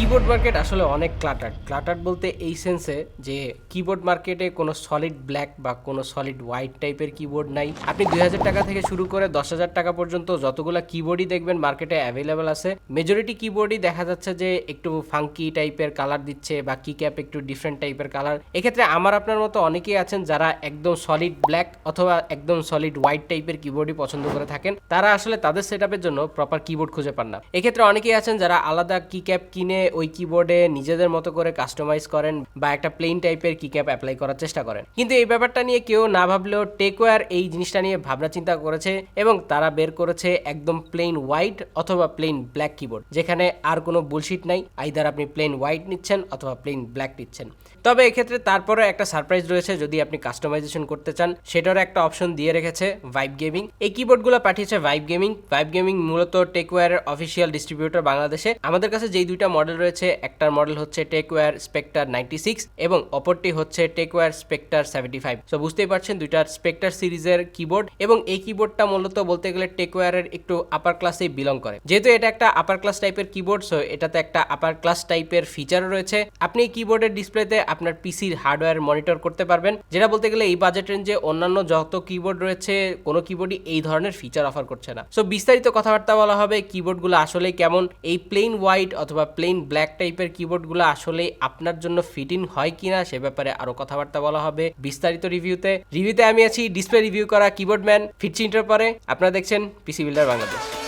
Keyboard market আসলে অনেক clutter clutter বলতে এই সেন্সে যে কিবোর্ড মার্কেটে কোনো সলিড ব্ল্যাক বা কোনো সলিড হোয়াইট টাইপের কিবোর্ড নাই। আপনি দুই হাজার টাকা থেকে শুরু করে দশ হাজার টাকা পর্যন্ত যতগুলো কিবোর্ডই দেখবেন মার্কেটে অ্যাভেলেবেল আছে। মেজরিটি কিবোর্ডই দেখা যাচ্ছে যে একটু ফাঙ্কি টাইপের কালার দিচ্ছে বা কি ক্যাপ একটু ডিফারেন্ট টাইপের কালার এক্ষেত্রে আমার আপনার মতো অনেকেই আছেন যারা একদম সলিড ব্ল্যাক অথবা একদম সলিড হোয়াইট টাইপের কিবোর্ডই পছন্দ করে থাকেন। তারা আসলে তাদের সেট জন্য প্রপার কিবোর্ড খুঁজে পান না। এক্ষেত্রে অনেকেই আছেন যারা আলাদা কি ক্যাপ কিনে ওই কিবোর্ডে নিজেদের মতো করে কাস্টমাইজ করেন বা একটা প্লেন টাইপের কি ক্যাপ অ্যাপ্লাই করার চেষ্টা করেন। কিন্তু এই ব্যাপারটা নিয়ে কেউ না ভাবলেও টেকওয়্যার এই জিনিসটা নিয়ে ভাবনা চিন্তা করেছে এবং তারা বের করেছে একদম প্লেন হোয়াইট অথবা প্লেন ব্ল্যাক কিবোর্ড যেখানে আর কোনো বুলশিট নাই আইদার আপনি প্লেন হোয়াইট নিচ্ছেন অথবা প্লেন ব্ল্যাক নিচ্ছেন। তবে এক্ষেত্রে তারপরে একটা সারপ্রাইজ রয়েছে যদি আপনি কাস্টমাইজেশন করতে চান, সেটারও একটা অপশন দিয়ে রেখেছে ভাইব গেমিং এই কিবোর্ডগুলো পাঠিয়েছে ভাইব গেমিং ভাইব গেমিং মূলত টেকওয়্যারের অফিসিয়াল ডিস্ট্রিবিউটর বাংলাদেশে। আমাদের কাছে যেই দুইটা মডেল রয়েছে, একটার মডেল হচ্ছে টেকওয়্যার স্পেক্টার নাইনটি সিক্স এবং অপরটি হচ্ছে Techware Spectre seventy five so বুঝতেই পারছেন, দুইটার স্পেক্টার সিরিজের কিবোর্ড এবং এই কিবোর্ডটা মূলত বলতে গেলে টেকওয়্যারের একটু আপার ক্লাসেই বিলং করে। যেহেতু এটা একটা আপার ক্লাস টাইপের কিবোর্ড সো এটাতে একটা আপার ক্লাস টাইপের ফিচার রয়েছে। আপনি এই কিবোর্ডের ডিসপ্লেতে আপনার পিসির হার্ডওয়্যার মনিটর করতে পারবেন, যেটা বলতে গেলে এই বাজেট রেঞ্জে অন্যান্য যত কিবোর্ড রয়েছে, কোনো কিবোর্ডই এই ধরনের ফিচার অফার করছে না। সো বিস্তারিত কথাবার্তা বলা হবে কিবোর্ডগুলো আসলে কেমন? এই প্লেন হোয়াইট অথবা প্লেন ব্ল্যাক টাইপের কিবোর্ডগুলো আসলে আপনার জন্য ফিটিং হয় কিনা সে ব্যাপারে আরও কথাবার্তা বলা হবে বিস্তারিত রিভিউতে রিভিউতে আমি আছি ডিসপ্লে রিভিউ করা কিবোর্ড ম্যান ফিটছি ইন্টার পরে। আপনারা দেখছেন পিসি বিল্ডার বাংলাদেশ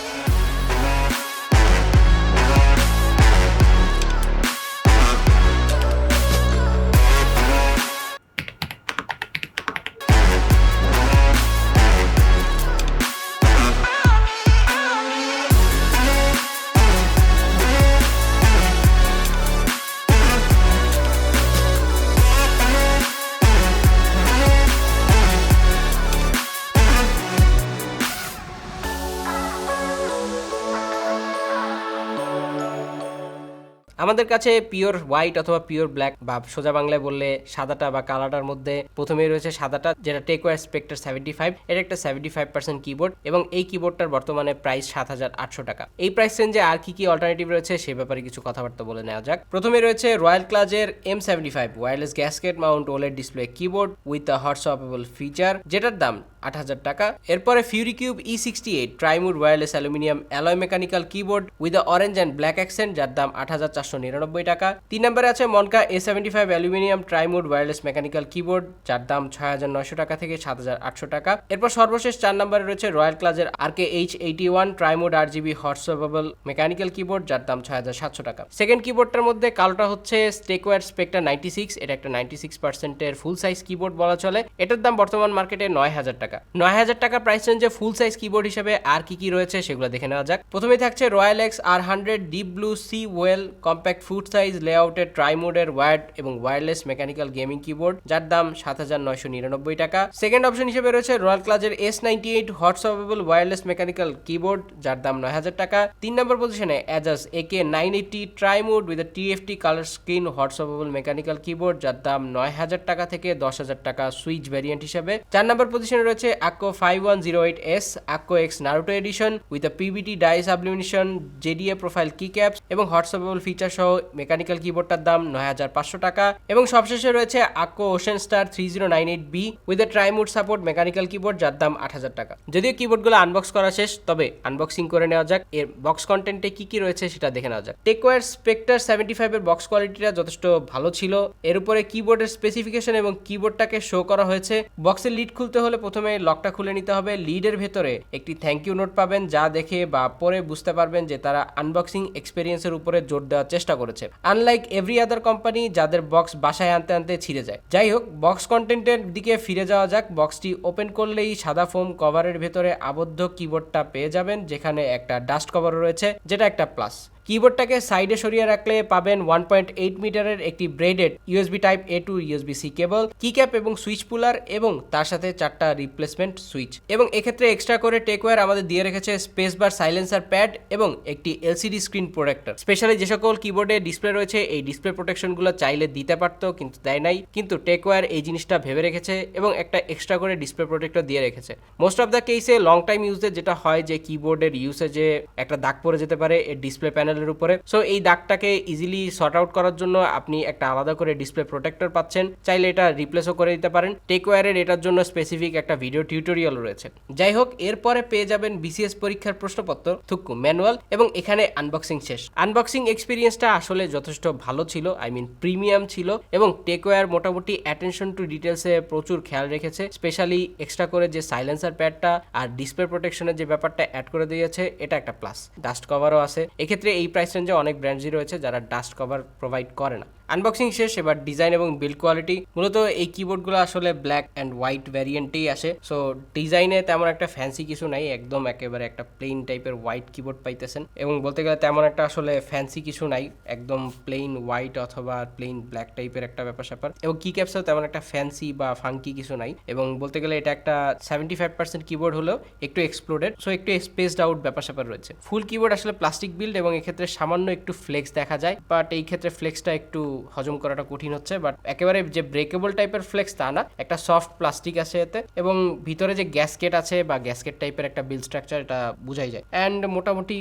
আমাদের কাছে পিওর হোয়াইট অথবা পিওর ব্ল্যাক বা সোজা বাংলায় বললে সাদাটা বা কালাটার মধ্যে প্রথমেই রয়েছে সাদাটা, যেটা টেকওয়ার স্পেক্টার সেভেন্টি ফাইভ এটা একটা সেভেন্টি ফাইভ পার্সেন্ট কিবোর্ড এবং এই কিবোর্ডটার বর্তমানে প্রাইস সাত হাজার আটশো টাকা। এই প্রাইস রেঞ্জে আর কি কি অল্টারনেটিভ রয়েছে সে ব্যাপারে কিছু কথাবার্তা বলে নেওয়া যাক। প্রথমে রয়েছে royal ক্লাজের M seventy five wireless gasket mount OLED display keyboard with a hot swappable feature যেটার দাম আট হাজার টাকা। এরপরে Fury cube E sixty eight trimode wireless aluminium alloy mechanical keyboard with orange and black accent যার দাম আট হাজার চার চারশো নিরানব্বই টাকা। তিন নম্বরে আছে Monka A seventy five aluminium trimode wireless mechanical keyboard, যার দাম ছয় হাজার নয়শো টাকা থেকে সাত হাজার আটশো টাকা। এরপর সর্বশেষ চার নম্বরে রয়েছে royal ক্লাজের R K H eighty one trimode R GB hot swappable mechanical keyboard, যার দাম ছয় হাজার সাতশো টাকা। সেকেন্ড কিবোর্ডটার মধ্যে কালোটা হচ্ছে স্টেকওয়ার স্পেক্টার নাইনটি সিক্স, এটা একটা নাইনটি সিক্স পার্সেন্টের ফুল সাইজ কিবোর্ড বলা চলে। এটার দাম বর্তমান মার্কেটে নয় হাজার টাকা। নয় হাজার টাকা প্রাইস রেঞ্জে ফুল সাইজ কিবোর্ড হিসেবে আর কি কি রয়েছে সেগুলো দেখে নেওয়া যাক। প্রথমে থাকছে Royal X R hundred deep blue sea well compact full size, লেআউটের ট্রাইমোডের ওয়ার্ড এবং ওয়্যারলেস মেকানিক্যাল গেমিং কিবোর্ড, যার দাম সাত হাজার নয়শো নিরানব্বই টাকা। সেকেন্ড অপশন হিসেবে রয়েছে royal ক্লাজের S ninety eight hot swappable wireless mechanical keyboard, যার দাম নয় হাজার টাকা। তিন নম্বর পজিশনে Ajazz A K nine eighty trimode with TFT colour screen hot swappable mechanical keyboard, যার দাম নয় হাজার টাকা থেকে দশ হাজার টাকা সুইচ ভ্যারিয়েন্ট হিসেবে। চার নম্বর পজিশনে রয়েছে Akko five one zero eight S Akko X Naruto edition with PBT dye sublimation JDA profile key caps এবং হটসপেবল ফিচার সহ মেকানিক্যাল কিবোর্ডটার দাম নয় হাজার পাঁচশো টাকা এবং সবশেষে রয়েছে Akko ocean star three zero nine eight B with a trimode support mechanical keyboard, যার দাম আট হাজার টাকা। যদিও কিবোর্ডগুলো আনবক্স করা শেষ, তবে আনবক্সিং করে নেওয়া যাক। এর বক্স কন্টেন্টে কি কি রয়েছে সেটা দেখে নেওয়া যাক। টেকওয়ার স্পেক্টার সেভেন্টি ফাইভের বক্স কোয়ালিটিটা যথেষ্ট ভালো ছিল। এর উপরে কিবোর্ডের স্পেসিফিকেশন এবং কিবোর্ডটাকে শো করা হয়েছে। বক্সের লিড খুলতে হলে প্রথমে লকটা খুলে নিতে হবে। লিডের ভেতরে একটি থ্যাংক ইউ নোট পাবেন, যা দেখে বা পরে বুঝতে পারবেন যে তারা আনবক্সিং এক্সপিরিয়েন্সের উপরে জোর দেওয়ার চেষ্টা করেছে। আনলাইক এভরি আদার কোম্পানি যাদের বক্স বাসায় আনতে আনতে ছিঁড়ে যায়। যাই হোক বক্স কন্টেন্টের দিকে ফিরে যাওয়া যাক। বক্সটি ওপেন করলেই সাদা ফোম কভারের ভেতরে আবদ্ধ কিবোর্ডটা পেয়ে যাবেন, যেখানে একটা ডাস্ট কভার রয়েছে, যেটা একটা প্লাস কিবোর্ডটাকে সাইডে সরিয়ে রাখলে পাবেন ওয়ান পয়েন্ট এইট মিটারের একটি braided USB type A to USB C cable key cap এবং সুইচ পুলার এবং তার সাথে চারটা রিপ্লেসমেন্ট সুইচ এবং এক্ষেত্রে এক্সট্রা করে টেকওয়্যার আমাদের দিয়ে রেখেছে স্পেস বার সাইলেন্সার প্যাড এবং একটি এলসিডি স্ক্রিন প্রোটেক্টর স্পেশালি যে সকল কিবোর্ডে ডিসপ্লে রয়েছে, এই ডিসপ্লে প্রোটেকশনগুলো চাইলে দিতে পারতো, কিন্তু দেয় নাই। কিন্তু টেকওয়্যার এই জিনিসটা ভেবে রেখেছে এবং একটা এক্সট্রা করে ডিসপ্লে প্রোটেক্টর দিয়ে রেখেছে। মোস্ট অফ দ্য কেসে লং টাইম ইউজে যেটা হয় যে কিবোর্ডের ইউসেজে একটা দাগ পড়ে যেতে পারে, এর ডিসপ্লে প্যানেল প্যানেলের উপরে। সো এই দাগটাকে ইজিলি সর্ট আউট করার জন্য আপনি একটা আলাদা করে ডিসপ্লে প্রোটেক্টর পাচ্ছেন। চাইলে এটা রিপ্লেসও করে দিতে পারেন। টেক টেকওয়ারের এটার জন্য স্পেসিফিক একটা ভিডিও টিউটোরিয়াল রয়েছে। যাই হোক, এরপরে পেয়ে যাবেন বিসিএস পরীক্ষার প্রশ্নপত্র, থুক্কু ম্যানুয়াল এবং এখানে আনবক্সিং শেষ। আনবক্সিং এক্সপিরিয়েন্সটা আসলে যথেষ্ট ভালো ছিল আই মিন প্রিমিয়াম ছিল এবং টেকওয়ার মোটামুটি অ্যাটেনশন টু ডিটেলসে প্রচুর খেয়াল রেখেছে স্পেশালি এক্সট্রা করে যে সাইলেন্সার প্যাডটা আর ডিসপ্লে প্রোটেকশনের যে ব্যাপারটা অ্যাড করে দিয়েছে, এটা একটা প্লাস ডাস্ট কভারও আছে। এক্ষেত্রে এই প্রাইস রেঞ্জে অনেক ব্র্যান্ডসই রয়েছে যারা ডাস্ট কভার প্রোভাইড করে না। আনবক্সিং শেষ, এবার ডিজাইন এবং বিল্ড কোয়ালিটি মূলত এই কিবোর্ডগুলো আসলে ব্ল্যাক অ্যান্ড হোয়াইট ভ্যারিয়েন্টেই আসে। সো ডিজাইনে তেমন একটা ফ্যান্সি কিছু নাই, একদম একেবারে একটা প্লেন টাইপের হোয়াইট কিবোর্ড পাইতেছেন। এবং বলতে গেলে তেমন একটা আসলে ফ্যান্সি কিছু নাই, একদম প্লেন হোয়াইট অথবা প্লেন ব্ল্যাক টাইপের একটা ব্যাপার স্যাপার। এবং কি ক্যাপসেও তেমন একটা ফ্যান্সি বা ফাঙ্কি কিছু নাই। এবং বলতে গেলে এটা একটা সেভেন্টি ফাইভ পার্সেন্ট কিবোর্ড হলেও একটু এক্সপ্লোডেড সো একটু স্পেসড আউট ব্যাপার স্যাপার রয়েছে। ফুল কিবোর্ড আসলে প্লাস্টিক বিল্ড এবং এক্ষেত্রে সামান্য একটু ফ্লেক্স দেখা যায় বাট এই ক্ষেত্রে ফ্লেক্সটা একটু হজম করাটা কঠিন হচ্ছে বাট একেবারে যে ব্রেকেবল টাইপের ফ্লেক্স তা না, একটা সফট প্লাস্টিক আছে এতে, এবং ভিতরে যে গ্যাসকেট আছে বা গ্যাসকেট টাইপের একটা বিল স্ট্রাকচার এটা বুঝাই যায়। অ্যান্ড মোটামুটি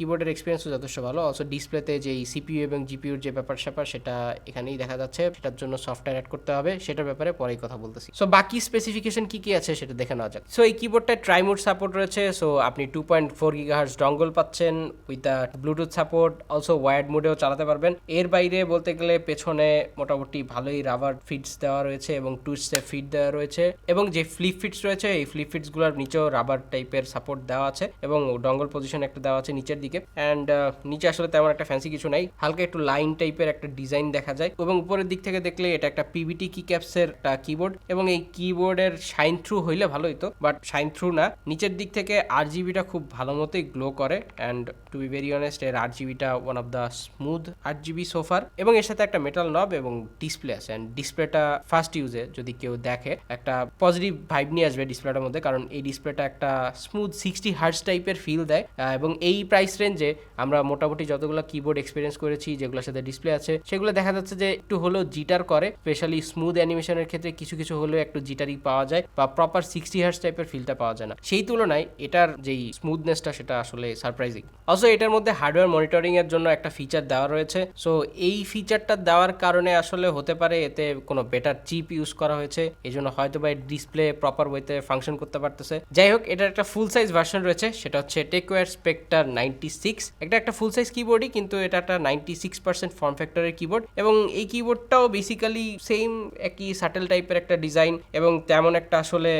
কিবোর্ডের এক্সপিরিয়েন্সও যথেষ্ট ভালো। অলসো ডিসপ্লেতে যে সিপিইউ এবং জিপিউর যে ব্যাপার স্যাপার, সেটা এখানেই দেখা যাচ্ছে। সেটার জন্য সফটওয়্যার অ্যাড করতে হবে। সেটার ব্যাপারে পরেই কথা বলতেছি। সো বাকি স্পেসিফিকেশন কি কি আছে সেটা দেখে নেওয়া যাক। সো এই কিবোর্ডটা ট্রাইমোড সাপোর্ট রয়েছে। সো আপনি two point four gigahertz dongle পাচ্ছেন with the Bluetooth support also wired মোডেও চালাতে পারবেন। এর বাইরে বলতে গেলে পেছনে মোটামুটি ভালোই রাবার ফিটস দেওয়া রয়েছে এবং টুইস্টে ফিট দেওয়া রয়েছে। এবং যে ফ্লিপ ফিটস রয়েছে, এই ফ্লিপ ফিটসগুলোর নিচেও রাবার টাইপের সাপোর্ট দেওয়া আছে। এবং ডঙ্গল পজিশন একটা দেওয়া আছে। নিচের দিকে অ্যান্ড নিচে আসলে তেমন একটা ফ্যান্সি কিছু নাই। হালকা একটু লাইন টাইপের একটা ডিজাইন দেখা যায়। এবং উপরের দিক থেকে দেখলে এটা একটা পিভিটি কি ক্যাপসের একটা কিবোর্ড এবং এই কিবোর্ডের শাইন থ্রু হইলে ভালো হইতো বাট শাইন থ্রু না। নিচের দিক থেকে আর জিবিটা খুব ভালো মতোই গ্লো করে। And to be very honest এর আর জিবিটা one of the smooth R GB so far এবং এর সাথে একটা মেটাল নব এবং ডিসপ্লে আছে। অ্যান্ড ডিসপ্লেটা ফার্স্ট ইউজে যদি কেউ দেখে, একটা পজিটিভ ভাইব নিয়ে আসবে ডিসপ্লেটার মধ্যে। কারণ এই ডিসপ্লেটা একটা স্মুথ সিক্সটি হার্টস টাইপের ফিল দেয়। এবং এই প্রাইস রেঞ্জে আমরা মোটামুটি যতগুলো কিবোর্ড এক্সপিরিয়েন্স করেছি, যেগুলোর সাথে ডিসপ্লে আছে, সেগুলো দেখা যাচ্ছে যে একটু হলেও জিটার করে স্পেশালি স্মুথ অ্যানিমেশনের ক্ষেত্রে কিছু কিছু হলেও একটু জিটারই পাওয়া যায় বা প্রপার সিক্সটি হার্স টাইপের ফিলটা পাওয়া যায় না। সেই তুলনায় এটার যেই স্মুথনেসটা সেটা আসলে সারপ্রাইজিং অলসো এটার মধ্যে হার্ডওয়্যার মনিটরিং এর জন্য একটা ফিচার দেওয়া রয়েছে। সো এই ফিচারটা দেওয়ার কারণে আসলে হতে পারে এতে কোনো বেটার চিপ ইউজ করা হয়েছে। এই জন্য হয়তো বা ডিসপ্লে প্রপার ওয়েতে ফাংশন করতে পারতেছে। যাই হোক, এটার একটা ফুল সাইজ ভার্সন রয়েছে, সেটা হচ্ছে টেকওয়ার স্পেক্টার নাইনটি সিক্স এটা একটা ফুল সাইজ কিবোর্ডই কিন্তু এটা একটা নাইনটি সিক্স পার্সেন্ট ফর্ম ফ্যাক্টরের কিবোর্ড এবং এই কিবোর্ডটাও বেসিক্যালি সেম একই সাটেল টাইপের একটা ডিজাইন এবং তেমন একটা আসলে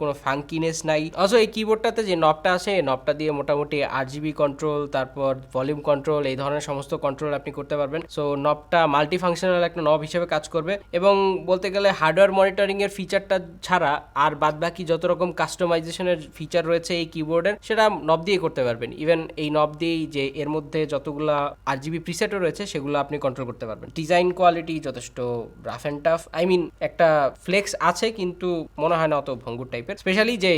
কোনো ফাঙ্কিনেস নাই। অথচ এই কিবোর্ডটাতে যে নবটা আছে নবটা দিয়ে মোটামুটি আট জিবি কন্ট্রোল তারপর ভলিউম কন্ট্রোল এই ধরনের সমস্ত কন্ট্রোল আপনি করতে পারবেন। সো নবটা মাল্টি ফাংশনাল একটা নব হিসেবে কাজ করবে এবং বলতে গেলে হার্ডওয়্যার মনিটরিং এর ফিচারটা ছাড়া আর বাদবাকি যত রকম কাস্টমাইজেশনের ফিচার রয়েছে এই কিবোর্ডের সেটা নব দিয়ে করতে পারবেন। ইভেন এই নব দিয়েই যে এর মধ্যে যতগুলা আর জিবি প্রিসেটও রয়েছে, সেগুলো আপনি কন্ট্রোল করতে পারবেন। ডিজাইন কোয়ালিটি যথেষ্ট rough and tough I mean একটা ফ্লেক্স আছে, কিন্তু মনে হয় না অত ভঙ্গুর টাইপের স্পেশালি যে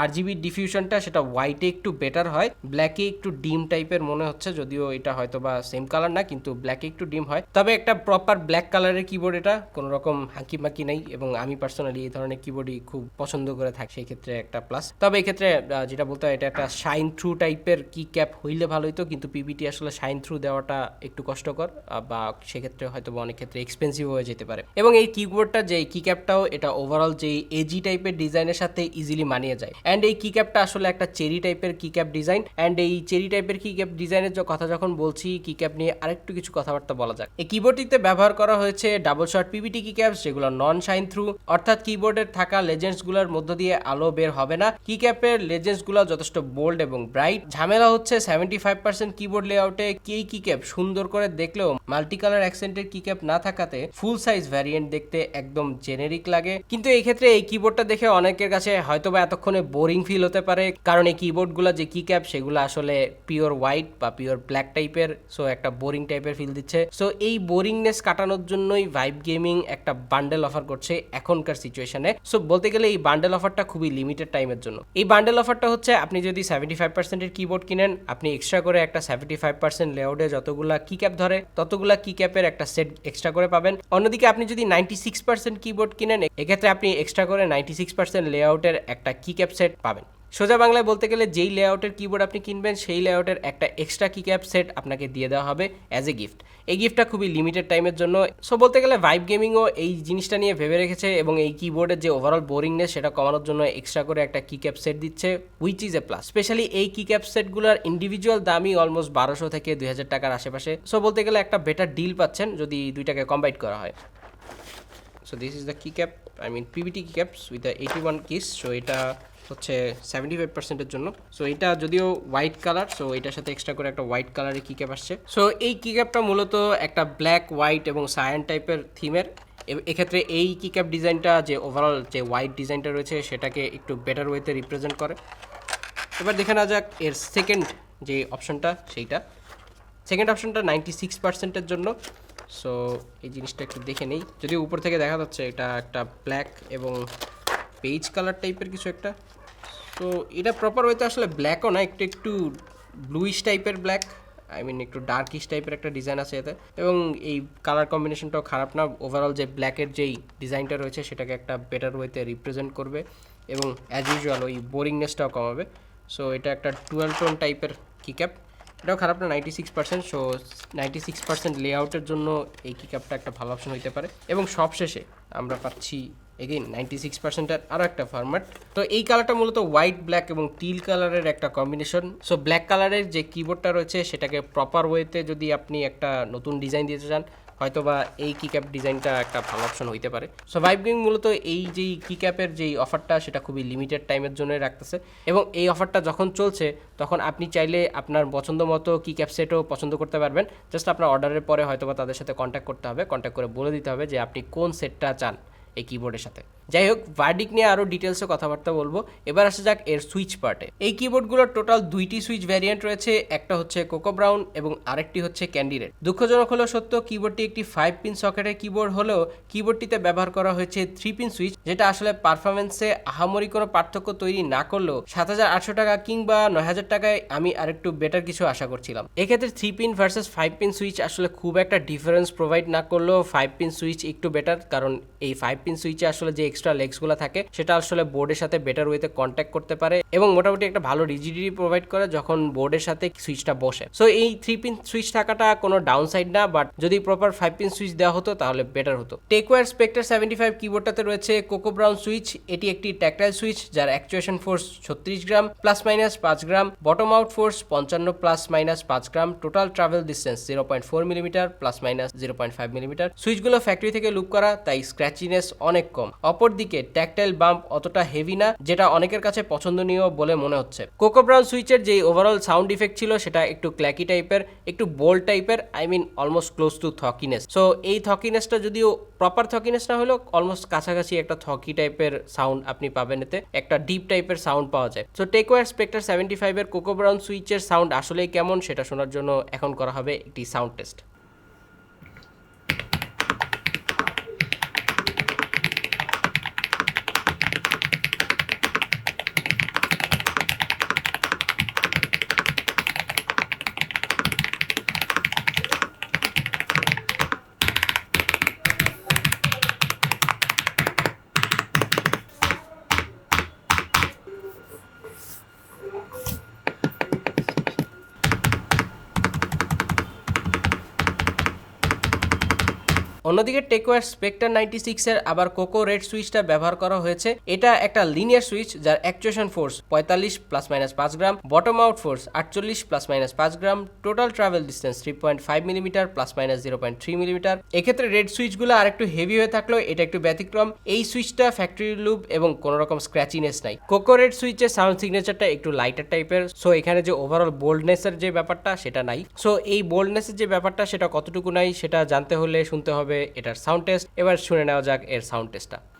আর জিবি ডিফিউশনটা সেটা হোয়াইটে একটু বেটার হয় ব্ল্যাকে একটু ডিম টাইপের মনে হচ্ছে, যদিও এটা হয়তো বা সেম কালার না, কিন্তু ব্ল্যাকে একটু ডিম হয়। তবে একটা প্রপার ব্ল্যাক কালারের কিবোর্ড এটা, কোনো রকম হাঁকি মাকি নেই, এবং আমি পার্সোনালি এই ধরনের কিবোর্ডই খুব পছন্দ করে থাকি, সেই ক্ষেত্রে একটা প্লাস তবে এই ক্ষেত্রে যেটা বলতে হয়, এটা একটা শাইন থ্রু টাইপের কি ক্যাপ হইলে ভালো হতো কিন্তু পিপিটি আসলে শাইন থ্রু দেওয়াটা একটু কষ্টকর বা সেক্ষেত্রে হয়তো অনেক ক্ষেত্রে এক্সপেন্সিভ হয়ে যেতে পারে। এবং এই কিবোর্ডটা যে কি ক্যাপটাও এটা ওভারঅল যে এজি টাইপের ডিজাইনের সাথে ইজিলি মানিয়ে যায়। অ্যান্ড এই কি ক্যাপটা আসলে একটা চেরি টাইপের কি ক্যাপ ডিজাইন অ্যান্ড এই চেরি টাইপের কি ক্যাপ ডিজাইনের কথা যখন বলছি কি ক্যাপ নিয়ে আরেকটু কিছু কথাবার্তা বলা যাক। এই কিবোর্ডটিতে ব্যবহার করা হয়েছে double shot PBT key caps যেগুলো নন সাইন থ্রু অর্থাৎ কিবোর্ডের থাকা লেজেন্ডসগুলোর মধ্য দিয়ে আলো বের হবে না। কি ক্যাপের লেজেন্ডসগুলো যথেষ্ট বোল্ড এবং ব্রাইট ঝামেলা হচ্ছে সেভেন্টি ফাইভ পার্সেন্ট কিবোর্ড লেআউটে কে কি ক্যাপ সুন্দর করে দেখলেও মাল্টি কালার অ্যাকসেন্টের কি ক্যাপ না থাকাতে ফুল সাইজ ভ্যারিয়েন্ট দেখতে একদম জেনেরিক লাগে। কিন্তু এই ক্ষেত্রে এই কিবোর্ডটা দেখে অনেকের কাছে হয়তোবা এতক্ষণে বোরিং ফিল হতে পারে, কারণ এই কিবোর্ডগুলো যে কি ক্যাপ সেগুলো আসলে পিওর হোয়াইট বা পিওর ব্ল্যাক টাইপের সো একটা বোরিং টাইপের ফিল দিচ্ছে। সো এই বোরিংনেস কাটানোর জন্যই ভাইব গেমিং একটা বান্ডেল অফার করছে এখনকার সিচুয়েশনে সো বলতে গেলে এই বান্ডেল অফারটা খুবই লিমিটেড টাইমের জন্য। এই বান্ডেল অফারটা হচ্ছে আপনি যদি সেভেন্টি ফাইভ পার্সেন্টের কিবোর্ড কিনেন আপনি এক্সট্রা করে একটা সেভেন্টি ফাইভ পার্সেন্ট লেআউটে যতগুলা কি ক্যাপ ধরে, ততগুলা কি ক্যাপের একটা সেট এক্সট্রা করে পাবেন। অন্যদিকে আপনি যদি নাইনটি সিক্স পার্সেন্ট কিবোর্ড কিনেন, এক্ষেত্রে আপনি এক্সট্রা করে নাইনটি সিক্স পার্সেন্ট লেআউটের একটা কি ক্যাপ সেট পাবেন। সোজা বাংলায় বলতে গেলে যেই লেআউটের কিবোর্ড আপনি কিনবেন, সেই লেআউটের একটা এক্সট্রা কিক্যাপ সেট আপনাকে দিয়ে দেওয়া হবে অ্যাজ এ গিফট এই গিফটটা খুবই লিমিটেড টাইমের জন্য। সো বলতে গেলে ভাইব গেমিংও এই জিনিসটা নিয়ে ভেবে রেখেছে এবং এই কিবোর্ডের যে ওভারঅল বোরিংনেস সেটা কমানোর জন্য এক্সট্রা করে একটা কিক্যাপ সেট দিচ্ছে which is a plus specially এই কি ক্যাপ সেটগুলোর ইন্ডিভিজুয়াল দামই অলমোস্ট বারোশো থেকে দুই হাজার টাকার আশেপাশে। সো বলতে গেলে একটা বেটার ডিল পাচ্ছেন যদি দুইটাকে কম্বাইট করা হয়। So this is the key cap I mean PBT key caps with the eighty one keys so এটা হচ্ছে সেভেন্টি ফাইভ পার্সেন্টের জন্য। সো এটা যদিও হোয়াইট কালার সো এটার সাথে এক্সট্রা করে একটা হোয়াইট কালারের কি ক্যাপ আসছে। সো এই কি ক্যাপটা মূলত একটা ব্ল্যাক হোয়াইট এবং সায়ান টাইপের থিমের এক্ষেত্রে এই কি ক্যাপ ডিজাইনটা যে ওভারঅল যে হোয়াইট ডিজাইনটা রয়েছে, সেটাকে একটু বেটার ওয়েতে রিপ্রেজেন্ট করে। এবার দেখে নেওয়া যাক এর সেকেন্ড যে অপশনটা সেইটা। সেকেন্ড অপশনটা নাইনটি সিক্স পার্সেন্টের জন্য। সো এই জিনিসটা একটু দেখে নেই। যদিও উপর থেকে দেখা যাচ্ছে এটা একটা ব্ল্যাক এবং পেজ কালার টাইপের কিছু একটা। তো এটা প্রপার ওয়েতে আসলে ব্ল্যাকও না, একটু একটু ব্লুইশ টাইপের ব্ল্যাক আই মিন একটু ডার্কিশ টাইপের একটা ডিজাইন আছে এতে। এবং এই কালার কম্বিনেশনটাও খারাপ না ওভারঅল যে ব্ল্যাকের যেই ডিজাইনটা রয়েছে, সেটাকে একটা বেটার ওয়েতে রিপ্রেজেন্ট করবে এবং অ্যাজ ইউজুয়াল ওই বোরিংনেসটাও কমাবে। সো এটা একটা টুয়েলভ টোন টাইপের কিক্যাপ এটাও খারাপ না ninety six percent so ninety six percent লেআউটের জন্য এই কিক্যাপটা একটা ভালো অপশন হইতে পারে। এবং সবশেষে আমরা পাচ্ছি এগেইন নাইনটি সিক্স পার্সেন্টের আরও একটা ফরম্যাট তো এই কালারটা মূলত হোয়াইট ব্ল্যাক এবং টিল কালারের একটা কম্বিনেশন সো ব্ল্যাক কালারের যে কিবোর্ডটা রয়েছে, সেটাকে প্রপার ওয়েতে যদি আপনি একটা নতুন ডিজাইন দিতে চান হয়তো বা এই কিক্যাপ ডিজাইনটা একটা ভালো অপশন হইতে পারে। সো ভাইব গেমিং মূলত এই যেই কিক্যাপের যেই অফারটা সেটা খুবই লিমিটেড টাইমের জন্য রাখতেছে। এবং এই অফারটা যখন চলছে, তখন আপনি চাইলে আপনার পছন্দ মতো কি ক্যাপ সেটও পছন্দ করতে পারবেন। জাস্ট আপনার অর্ডারের পরে হয়তো বা তাদের সাথে কন্ট্যাক্ট করতে হবে। কন্ট্যাক্ট করে বলে দিতে হবে যে আপনি কোন সেটটা চান এই কিবোর্ডের সাথে। যাই হোক ভার্ডিক নিয়ে আরও ডিটেলসে কথাবার্তা বলব। এবার আসা যাক এর সুইচ পার্টে এই কিবোর্ডগুলোর টোটাল দুইটি সুইচ ভ্যারিয়েন্ট রয়েছে, একটা হচ্ছে কোকো ব্রাউন এবং আরেকটি হচ্ছে ক্যান্ডিরেট দুঃখজনক হলেও সত্য কিবোর্ডটি একটি ফাইভ পিন সকেটের কিবোর্ড হলেও কিবোর্ডটিতে ব্যবহার করা হয়েছে থ্রি পিন সুইচ যেটা আসলে পারফরমেন্সে আহামরি কোনো পার্থক্য তৈরি না করলেও সাত হাজার আটশো টাকা কিংবা নয় হাজার টাকায় আমি আরেকটু বেটার কিছু আশা করছিলাম। এক্ষেত্রে three pin versus five pin switch আসলে খুব একটা ডিফারেন্স প্রোভাইড না করলেও ফাইভ পিন সুইচ একটু বেটার কারণ এই ফাইভ পিন সুইচে আসলে যে এক্সট্রা লেগসগুলো থাকে, সেটা আসলে বোর্ডের সাথে বেটার ওয়েতে কন্ট্যাক্ট করতে পারে এবং মোটামুটি একটা ভালো রিজিডিটি প্রোভাইড করে যখন বোর্ডের সাথে সুইচটা বসে। সো এই থ্রি পিন সুইচ থাকাটা কোনো ডাউন সাইড না বাট যদি প্রপার ফাইভ পিন সুইচ দেওয়া হতো তাহলে বেটার হতো। টেকওয়ার স্পেক্টার সেভেন্টি ফাইভ কিবোর্ডটাতে রয়েছে কোকো ব্রাউন সুইচ এটি একটি ট্যাকটাইল সুইচ যার অ্যাকচুয়েশন ফোর্স ছত্রিশ গ্রাম প্লাস মাইনাস পাঁচ গ্রাম বটম আউট ফোর্স পঞ্চান্ন প্লাস মাইনাস পাঁচ gram total travel distance zero point four millimetre plus minus zero point five millimetre সুইচগুলো factory থেকে lube করা, তাই স্ক্র্যাচিনেস অনেক কম। অপরদিকে ট্যাকটাইল বাম্প অতটা হেভি না, যেটা অনেকের কাছে পছন্দনীয় বলে মনে হচ্ছে। কোকো ব্রাউন সুইচের যে ওভারঅল সাউন্ড ইফেক্ট ছিল, সেটা একটু ক্ল্যাকি টাইপের একটু বোল্ড টাইপের I mean almost close to thockiness so এই থকিনেসটা যদিও প্রপার থকিনেস না হলেও অলমোস্ট কাছাকাছি একটা থকি টাইপের সাউন্ড আপনি পাবেন এতে। একটা ডিপ টাইপের সাউন্ড পাওয়া যায়। সো টেকওয়ার স্পেক্টার সেভেন্টি ফাইভের কোকো ব্রাউন সুইচের সাউন্ড আসলেই কেমন, সেটা শোনার জন্য এখন করা হবে একটি সাউন্ড টেস্ট অন্যদিকে টেকওয়ার স্পেক্টার নাইনটি সিক্সের আবার কোকো রেড সুইচটা ব্যবহার করা হয়েছে। এটা একটা লিনিয়ার সুইচ যার অ্যাকচুয়েশন ফোর্স পঁয়তাল্লিশ প্লাস মাইনাস পাঁচ গ্রাম, বটম আউট ফোর্স আটচল্লিশ প্লাস মাইনাস পাঁচ gram, total travel distance three point five millimetre plus minus zero point three millimetre. এক্ষেত্রে রেড সুইচগুলো আর একটু হেভি হয়ে থাকলেও এটা একটু ব্যতিক্রম। এই সুইচটা ফ্যাক্টরি লুপ এবং কোনো রকম স্ক্র্যাচিনেস নাই। কোকো রেড সুইচের সাউন্ড সিগনেচারটা একটু লাইটার টাইপের। সো এখানে যে ওভারঅল বোল্ডনেসের যে ব্যাপারটা সেটা নাই। সো এই বোল্ডনেসের যে ব্যাপারটা সেটা কতটুকু নাই সেটা জানতে হলে শুনতে হবে। এটার সাউন্ড টেস্ট এবার শুনে নেওয়া যাক এর সাউন্ড টেস্টটা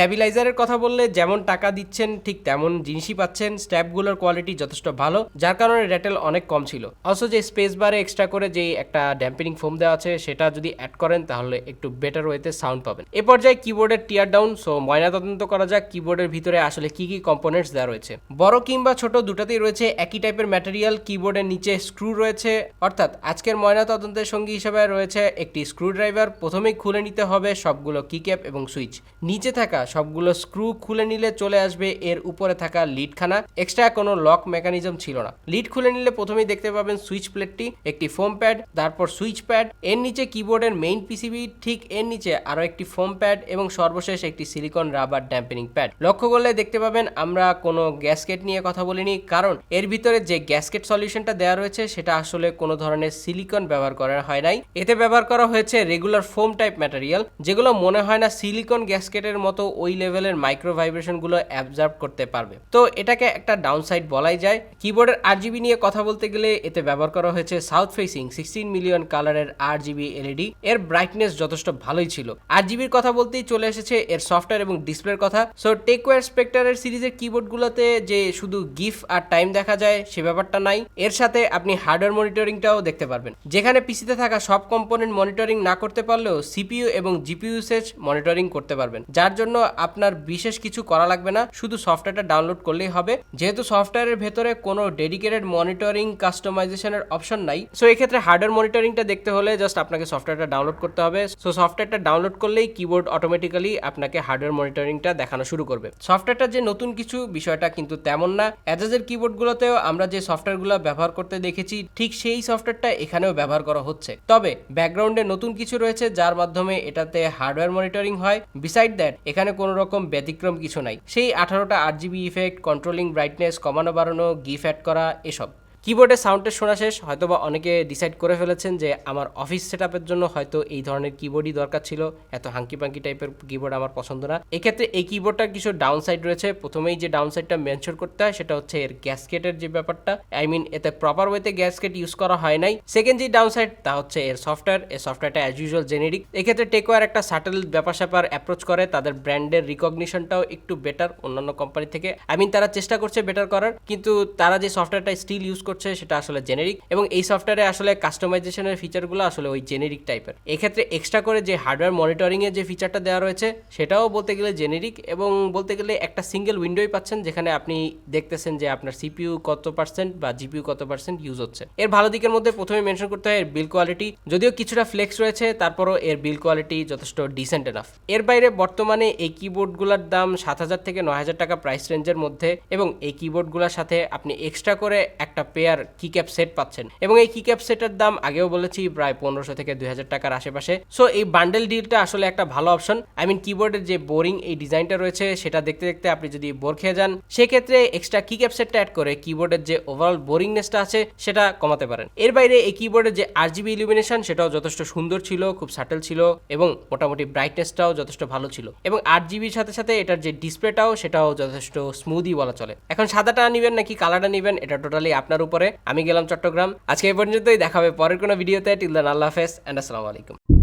স্ট্যাবিলাইজারের কথা বললে যেমন টাকা দিচ্ছেন, ঠিক তেমন জিনিসই পাচ্ছেন। স্ট্যাপগুলোর কোয়ালিটি যথেষ্ট ভালো, যার কারণে রেটেল অনেক কম ছিল। অলসো যে স্পেস বারে এক্সট্রা করে যে একটা ড্যাম্পিনিং ফোম দেওয়া আছে, সেটা যদি অ্যাড করেন, তাহলে একটু বেটার ওয়েতে সাউন্ড পাবেন। এ পর্যায়ে কিবোর্ডের টিয়ার ডাউন সো ময়নাতদন্ত করা যাক কিবোর্ডের ভিতরে আসলে কি কি কম্পোনেন্টস দেওয়া রয়েছে। বড় কিংবা ছোট দুটাতেই রয়েছে একই টাইপের ম্যাটেরিয়াল কিবোর্ডের নিচে স্ক্রু রয়েছে। অর্থাৎ আজকের ময়নাতদন্তের সঙ্গী হিসেবে রয়েছে একটি স্ক্রু ড্রাইভার প্রথমেই খুলে নিতে হবে সবগুলো কিক্যাপ এবং সুইচ নিচে থাকা সবগুলো স্ক্রু খুলে নিলে চলে আসবে এর উপরে থাকা লিডখানা। এক্সট্রা কোনো লক মেকানিজম ছিল না। লিড খুলে নিলে প্রথমেই দেখতে পাবেন সুইচ প্লেটটি একটি ফোম প্যাড তারপর সুইচ প্যাড এর নিচে কিবোর্ডের মেইন পিসিবি ঠিক এর নিচে আরও একটি ফোম প্যাড এবং সর্বশেষ একটি সিলিকন রাবার ড্যাম্পেনিং প্যাড লক্ষ্য করলে দেখতে পাবেন আমরা কোনো গ্যাসকেট নিয়ে কথা বলিনি, কারণ এর ভিতরে যে গ্যাসকেট সলিউশনটা দেওয়া রয়েছে, সেটা আসলে কোনো ধরনের সিলিকন ব্যবহার করা হয় নাই। এতে ব্যবহার করা হয়েছে রেগুলার ফোম টাইপ ম্যাটেরিয়াল যেগুলো মনে হয় না সিলিকন গ্যাসকেটের মতো ওই লেভেলের মাইক্রো ভাইব্রেশনগুলো অ্যাবজর্ব করতে পারবে। তো এটাকে একটা ডাউনসাইড বলাই যায়। কিবোর্ডের আর জিবি নিয়ে কথা বলতে গেলে এতে ব্যবহার করা হয়েছে সাউথ ফেসিং সিক্সটিন মিলিয়ন কালারের আর জিবি এলইডি এর ব্রাইটনেস যথেষ্ট ভালোই ছিল। আর জিবির কথা বলতেই চলে এসেছে এর সফটওয়্যার এবং ডিসপ্লের কথা। সো টেকওয়্যার স্পেক্টারের সিরিজের কিবোর্ডগুলোতে যে শুধু গিফ আর টাইম দেখা যায়, সে ব্যাপারটা নাই। এর সাথে আপনি হার্ডওয়্যার মনিটরিংটাও দেখতে পারবেন। যেখানে পিসিতে থাকা সব কম্পোনেন্ট মনিটরিং না করতে পারলেও সিপিইউ এবং জিপিইউ সেজ মনিটরিং করতে পারবেন। যার জন্য আপনার বিশেষ কিছু করা লাগবে না। শুধু সফটওয়্যারটা ডাউনলোড করলেই হবে। যেহেতু সফটওয়্যারের ভেতরে কোনো ডেডিকেটেড মনিটরিং কাস্টমাইজেশনের অপশন নাই সো এক্ষেত্রে হার্ডওয়্যার মনিটরিংটা দেখতে হলে জাস্ট আপনাকে সফটওয়্যারটা ডাউনলোড করতে হবে। সো সফটওয়্যারটা ডাউনলোড করলেই কিবোর্ড অটোমেটিক্যালি আপনাকে হার্ডওয়্যার মনিটরিংটা দেখানো শুরু করবে। সফটওয়্যারটা যে নতুন কিছু, বিষয়টা কিন্তু তেমন না। অ্যাজাজের কিবোর্ডগুলোতেও আমরা যে সফটওয়্যারগুলো ব্যবহার করতে দেখেছি, ঠিক সেই সফটওয়্যারটা এখানেও ব্যবহার করা হচ্ছে। তবে ব্যাকগ্রাউন্ডে নতুন কিছু রয়েছে, যার মাধ্যমে এটাতে হার্ডওয়্যার মনিটরিং হয়। বিসাইড দ্যাট এখানে কোনো রকম ব্যতিক্রম কিছু নাই। সেই আঠারোটা আট জিবি ইফেক্ট কন্ট্রোলিং ব্রাইটনেস কমানো বাড়ানো গিফ অ্যাড করা, এসব। কিবোর্ডের সাউন্ডের শোনা শেষ, হয়তোবা অনেকে ডিসাইড করে ফেলেছেন যে আমার অফিস সেট জন্য হয়তো এই ধরনের কিবোর্ডই দরকার ছিল, এত হাঙ্কি পাঙ্কি টাইপের কিবোর্ড আমার পছন্দ না। এক্ষেত্রে এই কিবোর্ডটার কিছু ডাউন সাইড রয়েছে। প্রথমেই যে ডাউন সাইডটা মেনশন করতে হয়, সেটা হচ্ছে এর গ্যাসকেটের যে ব্যাপারটা। আই মিন এতে প্রপার ওয়েতে গ্যাসকেট ইউজ করা হয় নাই। সেকেন্ড যে ডাউন সাইড তা হচ্ছে এর সফটওয়্যার এই সফটওয়্যারটা অ্যাজ ইউজুয়াল জেনেরিক এক্ষেত্রে টেকওয়ার একটা সাটেল ব্যাপার স্যাপার অ্যাপ্রোচ করে। তাদের ব্র্যান্ডের রিকগনিশনটাও একটু বেটার অন্যান্য কোম্পানি থেকে। আই মিন তারা চেষ্টা করছে বেটার করার, কিন্তু তারা যে সফটওয়্যারটা স্টিল ইউজ করছে সেটা আসলে জেনেরিক এবং এই সফটওয়্যারে আসলে কাস্টমাইজেশনের ফিচারগুলো আসলে ওই জেনেরিক টাইপের এক্ষেত্রে এক্সট্রা করে যে হার্ডওয়্যার মনিটরিং এর যে ফিচারটা দেওয়া রয়েছে, সেটাও বলতে গেলে জেনেরিক এবং বলতে গেলে একটা সিঙ্গেল উইন্ডোই পাচ্ছেন যেখানে আপনি দেখতেছেন যে আপনার সিপিইউ কত পার্সেন্ট বা জিপিইউ কত পার্সেন্ট ইউজ হচ্ছে। এর ভালো দিকের মধ্যে প্রথমে মেনশন করতে হয় এর বিল কোয়ালিটি যদিও কিছুটা ফ্লেক্স রয়েছে, তারপরও এর বিল কোয়ালিটি যথেষ্ট ডিসেন্ট এনাফ এর বাইরে বর্তমানে এই কিবোর্ডগুলোর দাম সাত হাজার থেকে নয় হাজার টাকা প্রাইস রেঞ্জের মধ্যে এবং এই কিবোর্ডগুলোর সাথে আপনি এক্সট্রা করে একটা পেয়ার কি ক্যাপ সেট পাচ্ছেন। এবং এই কিক্যাপ সেটের দাম আগেও বলেছি, প্রায় পনেরোশো থেকে দুই হাজার টাকার আশেপাশে। সো এই বান্ডেল ডিলটা আসলে একটা ভালো অপশন আই মিন কিবোর্ডের যে বোরিং এই ডিজাইনটা রয়েছে, সেটা দেখতে দেখতে আপনি যদি বোর খেয়ে যান, সেক্ষেত্রে এক্সট্রা কিক্যাপ সেটটা অ্যাড করে কিবোর্ডের যে ওভারঅল বোরিংনেসটা আছে, সেটা কমাতে পারেন। এর বাইরে এই কিবোর্ডের যে আর জিবি ইলুমিনেশন সেটাও যথেষ্ট সুন্দর ছিল, খুব সাটেল ছিল, এবং মোটামুটি ব্রাইটনেসটাও যথেষ্ট ভালো ছিল। এবং আট জিবির সাথে সাথে এটার যে ডিসপ্লেটাও সেটাও যথেষ্ট স্মুদি বলা চলে। এখন সাদাটা নেবেন নাকি কালারটা নেবেন, এটা টোটালি আপনার উপরে আমি গেলাম চট্টগ্রাম। আজকে এই পর্যন্তই দেখাবে পরের কোনো ভিডিওতে। টিল দেন আল্লাহ হাফেজ অ্যান্ড আসসালামু আলাইকুম।